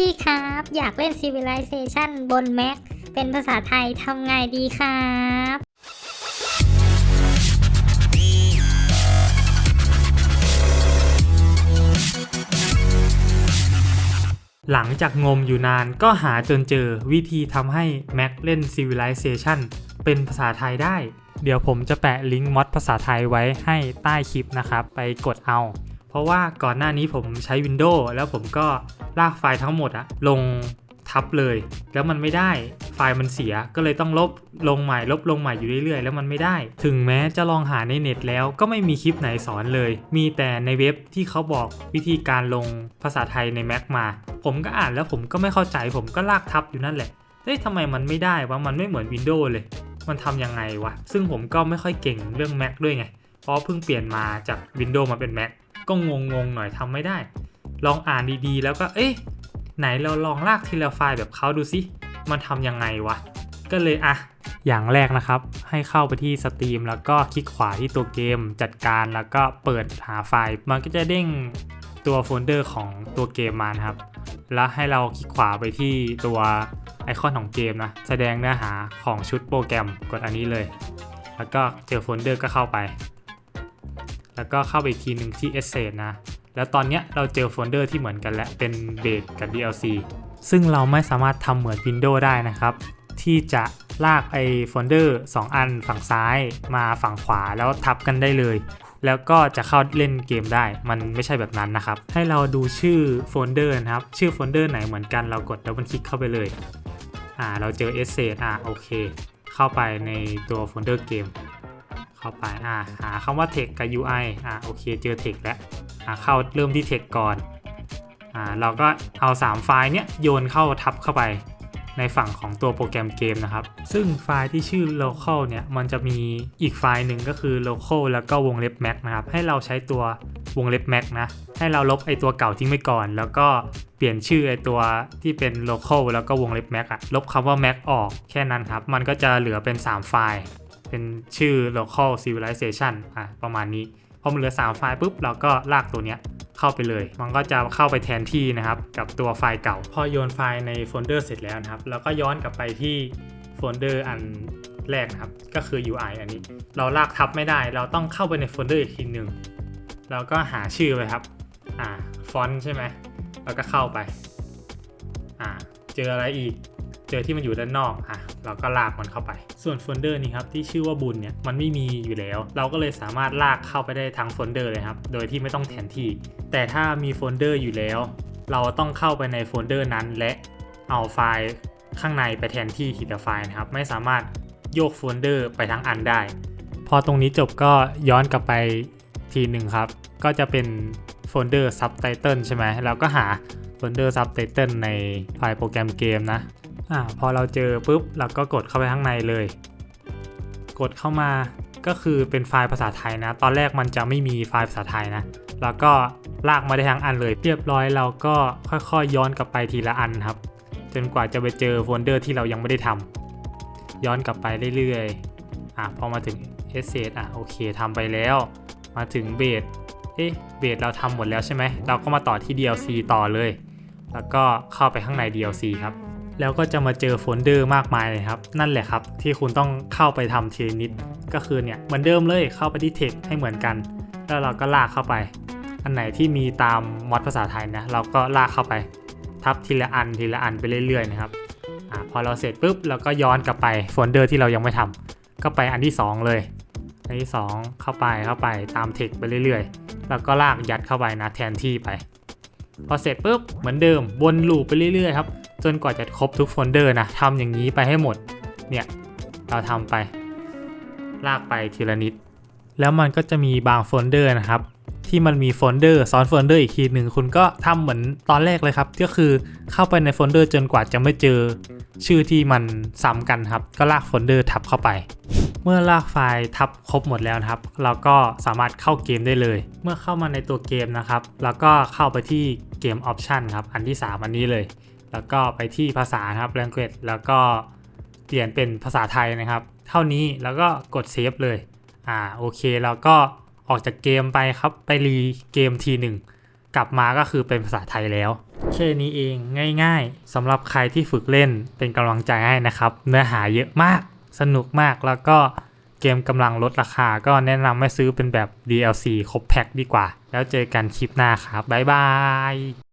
พี่ครับอยากเล่น Civilization บน Mac เป็นภาษาไทยทำไงดีครับหลังจากงมอยู่นานก็หาจนเจอวิธีทำให้ Mac เล่น Civilization เป็นภาษาไทยได้ เดี๋ยวผมจะแปะลิงก์มอดภาษาไทยไว้ให้ใต้คลิปนะครับ ไปกดเอา เพราะว่าก่อนหน้านี้ผมใช้ Windows แล้วผมก็ลากไฟล์ทั้งหมดอะลงทับเลย แล้วมันไม่ได้ไฟล์มันเสียก็เลยต้องลบลงใหม่ ลบลงใหม่อยู่เรื่อยๆ แล้วมันไม่ได้ ถึงแม้จะลองหาในเน็ตแล้วก็ไม่มีคลิปไหนสอนเลย มีแต่ในเว็บที่เขาบอกวิธีการลงภาษาไทยใน Mac มา ผมก็อ่านแล้วผมก็ไม่เข้าใจผมก็ลากทับอยู่นั่นแหละเฮ้ยทำไมมันไม่ได้วะมันไม่เหมือน Windows เลย มันทำยังไงวะซึ่งผมก็ไม่ค่อยเก่งเรื่อง Mac ด้วยไงเพราะเพิ่งเปลี่ยนมาจาก Windows มาเป็น Mac ก็งงๆหน่อยทำไม่ได้ ลองอ่านดีๆ แล้วก็เอ๊ะไหนเราลองลากทีละไฟล์แบบเขาดูสิมันทำยังไงวะ ก็เลยอะ อย่างแรกนะครับ ให้เข้าไปที่ Steam แล้วก็คลิกขวาที่ตัวเกม จัดการแล้วก็เปิดหาไฟล์ มันก็จะเด้งตัวโฟลเดอร์ของตัวเกมมานะครับ แล้วให้เราคลิกขวาไปที่ตัวไอคอนของเกมนะ แสดงเนื้อหาของชุดโปรแกรม กดอันนี้เลย แล้วก็เจอโฟลเดอร์ก็เข้าไป แล้วก็เข้าไปอีกทีหนึ่งที่ Essay นะ แล้วตอนเนี้ยเราเจอโฟลเดอร์ที่เหมือนกันและเป็นเบสกับ DLC ซึ่งเราไม่สามารถทำเหมือน Windows ได้นะครับ ที่จะลากไอโฟลเดอร์2 อันฝั่งซ้ายมาฝั่งขวาแล้วทับกันได้เลย แล้วก็จะเข้าเล่นเกมได้ มันไม่ใช่แบบนั้นนะครับ ให้เราดูชื่อโฟลเดอร์นะครับ ชื่อโฟลเดอร์ไหนเหมือนกันเรากดดับเบิลคลิกเข้าไปเลย อ่า เราเจอ Essay อ่าโอเค เข้าไปในตัวโฟลเดอร์เกม เข้าไปอ่าหาคำว่า text กับ UI อ่าโอเคเจอ text แล้วอ่าเข้าเริ่มที่ text ก่อนอ่าเราก็เอา 3 ไฟล์เนี้ยโยนเข้าทับเข้าไปในฝั่งของตัวโปรแกรมเกมนะครับ ซึ่งไฟล์ที่ชื่อ local เนี่ยมันจะมีอีกไฟล์หนึ่งก็คือ local แล้วก็วงเล็บ mac นะครับ ให้เราใช้ตัววงเล็บ mac นะ ให้เราลบไอตัวเก่าทิ้งไปก่อน แล้วก็เปลี่ยนชื่อไอตัวที่เป็น local แล้วก็วงเล็บ mac อะลบคำว่า mac ออกแค่นั้นครับ มันก็จะเหลือเป็น 3 ไฟล์ เป็นชื่อ local civilization อะประมาณนี้พอมันเหลือ 3 ไฟล์ปุ๊บเราก็ลากตัวเนี้ยเข้าไปเลย มันก็จะเข้าไปแทนที่นะครับ กับตัวไฟล์เก่า พอโยนไฟล์ในโฟลเดอร์เสร็จแล้วนะครับ เราก็ย้อนกลับไปที่โฟลเดอร์อันแรกนะครับ ก็คือ UI อันนี้ เราลากทับไม่ได้ เราต้องเข้าไปในโฟลเดอร์อีกทีหนึ่งแล้วก็หาชื่อไปครับ อ่า ฟอนต์ใช่ไหมแล้วก็เข้าไป อ่า เจออะไรอีก เจอที่มันอยู่ด้านนอก อะ เราก็ลากมันเข้าไป ส่วนโฟลเดอร์นี้ครับที่ชื่อว่าบุญเนี่ยมันไม่มีอยู่แล้ว เราก็เลยสามารถลากเข้าไปได้ทั้งโฟลเดอร์เลยครับ โดยที่ไม่ต้องแทนที่ แต่ถ้ามีโฟลเดอร์อยู่แล้ว เราต้องเข้าไปในโฟลเดอร์นั้น และเอาไฟล์ข้างในไปแทนที่ทีละไฟล์นะครับ ไม่สามารถโยกโฟลเดอร์ไปทั้งอันได้ พอตรงนี้จบก็ย้อนกลับไปทีหนึ่งครับ ก็จะเป็นโฟลเดอร์ซับไตเติลใช่ไหมเราก็หาโฟลเดอร์ซับไตเติลในไฟล์โปรแกรมเกมนะ อ่าพอเราเจอปุ๊บเราก็กดเข้าไปข้างในเลย กดเข้ามาก็คือเป็นไฟล์ภาษาไทยนะ ตอนแรกมันจะไม่มีไฟล์ภาษาไทยนะ แล้วก็ลากมาได้ทั้งอันเลย เรียบร้อยเราก็ค่อยๆย้อนกลับไปทีละอันครับ จนกว่าจะไปเจอโฟลเดอร์ที่เรายังไม่ได้ทำย้อนกลับไปเรื่อยๆอะพอมาถึง s s e t อะโอเคทำไปแล้ว มาถึงเบสเอ๊ะเบสเราทำหมดแล้วใช่ไหมเราก็มาต่อที่ DLC ต่อเลย แล้วก็เข้าไปข้างใน DLC ครับ แล้วก็จะมาเจอโฟลเดอร์มากมายเลยครับ นั่นแหละครับ ที่คุณต้องเข้าไปทำทีลนิด ก็คือเนี่ยเหมือนเดิมเลยเข้าไปที่ text ให้เหมือนกัน แล้วเราก็ลากเข้าไป อันไหนที่มีตามมอดภาษาไทยนะ เราก็ลากเข้าไป ทับทีละอันทีละอันไปเรื่อยๆนะครับอพอเราเสร็จปุ๊บเราก็ย้อนกลับไปโฟลเดอร์ที่เรายังไม่ทำก็ไปอันที่ 2 เลย อันที่ 2 เข้าไปเข้าไปตาม text ไปเรื่อยๆ แล้วก็ลากยัดเข้าไปนะแทนที่ไป พอเสร็จปุ๊บเหมือนเดิมวนลูปไปเรื่อยๆครับ จนกว่าจะครบทุกโฟลเดอร์นะทำอย่างนี้ไปให้หมด เนี่ย เราทำไป ลากไปทีละนิด แล้วมันก็จะมีบางโฟลเดอร์นะครับ ที่มันมีโฟลเดอร์ซ้อนโฟลเดอร์อีกทีหนึ่งคุณก็ทำเหมือนตอนแรกเลยครับ ก็คือเข้าไปในโฟลเดอร์จนกว่าจะไม่เจอชื่อที่มันซ้ำกันครับ ก็ลากโฟลเดอร์ทับเข้าไป เมื่อลากไฟล์ทับครบหมดแล้วนะครับ เราก็สามารถเข้าเกมได้เลย เมื่อเข้ามาในตัวเกมนะครับ แล้วก็เข้าไปที่เกมออปชันครับ อันที่ 3 อันนี้เลย แล้วก็ไปที่ภาษาครับ language แล้วก็เปลี่ยนเป็นภาษาไทยนะครับ เท่านี้แล้วก็กดเซฟเลย อ่าโอเคแล้วก็ออกจากเกมไปครับไปรีเกมทีหนึ่งกลับมาก็คือเป็นภาษาไทยแล้วแค่นี้เองง่ายๆสำหรับใครที่ฝึกเล่นเป็นกำลังใจให้นะครับ เนื้อหาเยอะมากสนุกมากแล้วก็เกมกำลังลดราคาก็แนะนำให้ซื้อเป็นแบบ DLC ครบแพ็คดีกว่า แล้วเจอกันคลิปหน้าครับ บ๊ายบาย